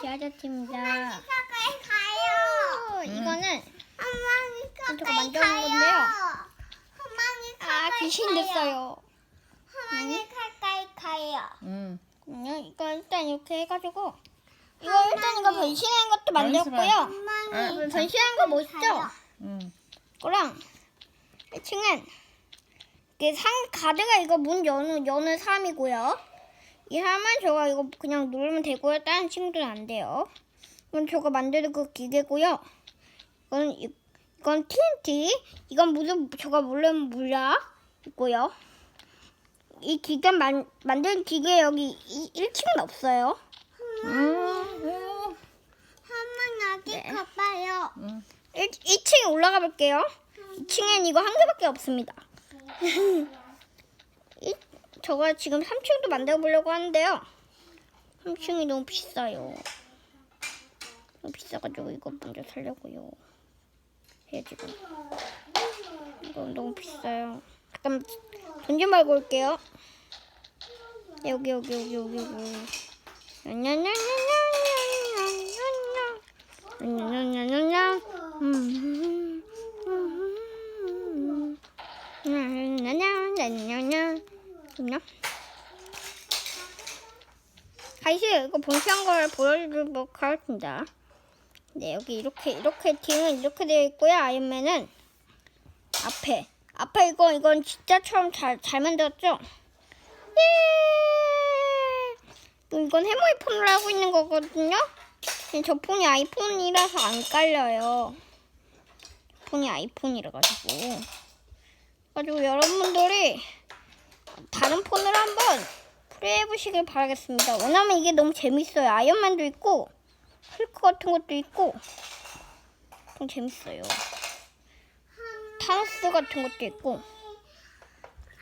기아자팀입니다. 가요. 어, 이거는 만들어온 가요. 건데요. 아 귀신. 됐어요. 엄마니 가까이 가요. 응. 그럼요. 이거 일단 이렇게 해가지고 이거 일단 이거 변신하는 것도 만들었고요. 아, 변신하는 거 멋있죠? 응. 그랑 1층은 이게 상 가드가 이거 문 여는 여는 사람이고요. 이 사람은 저가 이거 그냥 누르면 되고요. 다른 친구들은 안 돼요. 이건 저가 만드는 그 기계고요. 이건 이- 이건 TNT. 이건 무슨 저가 물론 물약 있고요. 이 기계 만 만든 기계 여기 이 1층은 없어요. 여기 네. 가봐요. 응. 1, 2층에 올라가 볼게요. 2층엔 이거 한 개밖에 없습니다. 이, 저가 지금 3층도 만들어 보려고 하는데요. 3층이 너무 비싸요. 너무 비싸가지고 이거 먼저 살려고요. 해 지금. 이거 너무 비싸요. 잠깐 돈좀 벌고 올게요. 여기 여기 여기 여기 여기. 냐냐냐냐냐냐. 그냥. 다시 이거 본시한 걸 보여드리도록 하겠습니다. 네, 여기 이렇게, 이렇게, 뒤는 이렇게 되어 있고요. 아이언맨은 앞에. 앞에 이거, 이건 진짜처럼 잘, 잘 만들었죠? 예! 이건 해모이 폰으로 하고 있는 거거든요? 저 폰이 아이폰이라서 안 깔려요. 폰이 아이폰이라 가지고. 가지고 여러분들이 다른 폰으로 한번 플레이해 보시길 바라겠습니다. 왜냐면 이게 너무 재밌어요. 아이언맨도 있고 헐크 같은 것도 있고 좀 재밌어요. 타노스 같은 것도 있고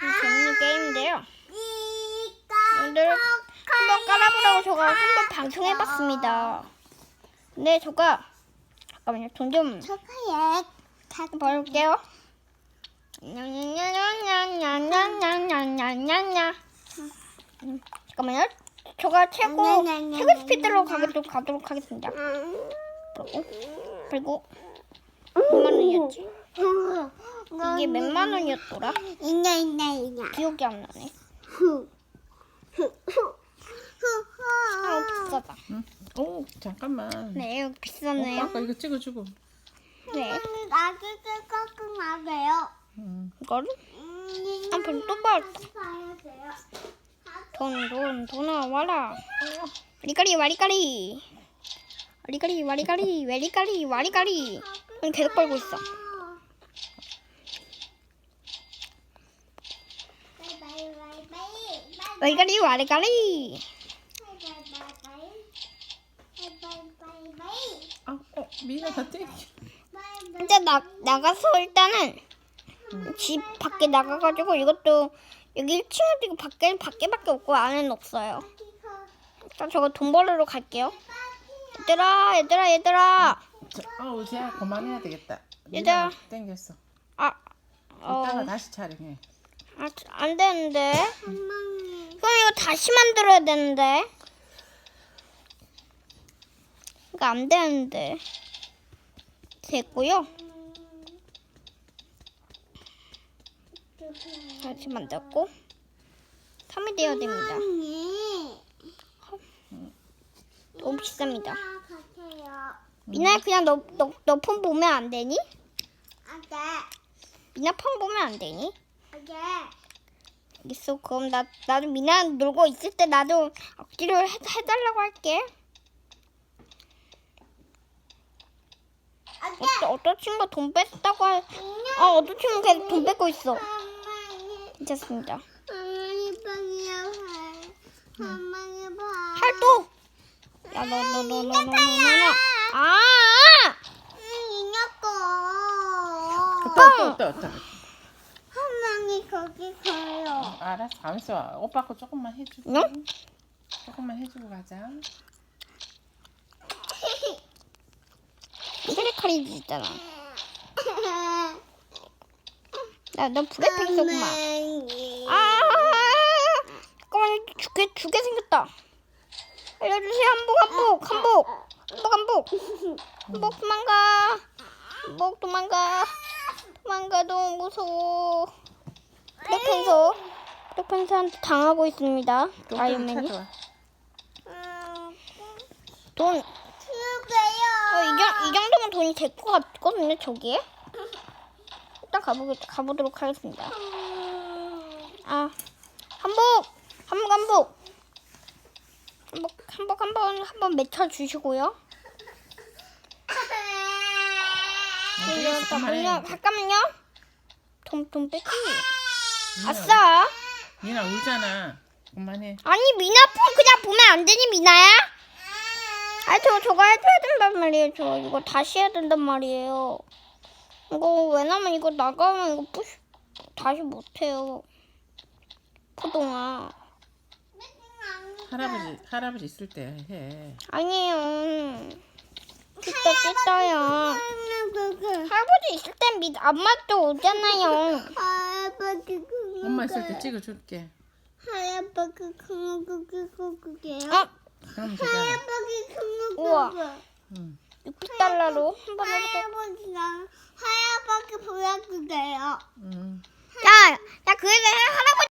좀 재밌는 게임인데요. 여러분들 한번 깔아보라고 제가 한번 방송해봤습니다. 근데 제가 잠깐만요. 돈좀 저거에 벌게요. 냐냐냐냐냐냐냐냐냐냐. 음, 잠깐만요. 제가 최고 최고 스피드로 가도록 가도록 하겠습니다. 그리고 그리고 몇만 원이었지? 이게 몇만 원이었더라? 있냐 있냐 있냐. 기억이 안 나네. 아 비싸다. 응. 오, 잠깐만. 네 여기 비싸네요. 아까 이거 찍어주고. 네 아기들 깎은 나게요. 응. 이거를 음, 아 벌써 또 받았다. 봐야 돼요. 돈, 돈, 돈아 와라. 와리가리. 와리가리, 와리가리, 와리가리, 와리가리. 그냥 계속 벌고 있어. 와리가리, 와리가리. 아, 어, 미나 다 떼. 이제 나, 나가서 일단은 집 밖에 나가가지고 이것도 여기 1층에도 이거 밖에, 밖에밖에 없고 안에는 없어요. 일단 저거 돈 벌으러 갈게요. 얘들아, 얘들아, 얘들아. 자, 아우, 쟤 그만해야 되겠다. 얘들아. 땡겼어. 아, 어, 이따가 다시 촬영해. 아, 안 되는데. 그럼 이거 다시 만들어야 되는데. 이거 안 되는데. 됐고요. 다시 만들고. 3이 되어야 됩니다. 너무 비쌉니다. 미나야 그냥 너, 너, 너폰 보면 안 되니? 미나 폰 보면 안 되니? 있어. 그럼 나 나도 미나 놀고 있을 때 나도 억지로 해, 해달라고 할게. 어떤 어떤 친구 돈 뺐다고 할. 어 어떤 친구 계속 돈 뺏고 있어. 괜찮습니다. 할도. 야 너 너 너 너 너 너 너. 아. 또, 또, 또, 또. 한명이 거기 가요. 알았어, 가만있어. 오빠 거 조금만 해주고. 응? 조금만 해주고 가자. 쓰레카리도 있잖아. 나넌 브레핑 소구마. 아, 잠깐만 죽게 죽게 생겼다. 알려주세요 한복 한복 한복 한복 한복 한복 도망가 한복 도망가 도망가 너무 무서워. 브레핑소 브레핑소한테 당하고 있습니다. 아이언맨이. 돈. 어, 이, 정, 이 정도면 돈이 될 것 같거든요 저기에. 일단 가보, 가보도록 하겠습니다. 아, 한복! 한복, 한복! 한복, 한복 한 번, 한번 맺혀주시고요. 안 되겠어. 잠깐만요, 그만해. 잠깐만요. 돈, 돈 뺏기. 아싸! 미나 울잖아. 그만해. 아니, 미나 폰 그냥 보면 안 되니, 미나야? 아, 저, 저거 해줘야 된단 말이에요. 저 이거 다시 해야 된단 말이에요. 이거, 왜냐면 이거 나가면 이거 부시, 다시 못해요. 그동안. 할아버지 할아버지 있을 때 해. 아니에요. 찢다, 찢다요. 할아버지 있을 땐 미, 안맛도 오잖아요. 할아버지 엄마 있을 때 찍어줄게. 할아버지 그거 그거그게요. 어? 그럼 되잖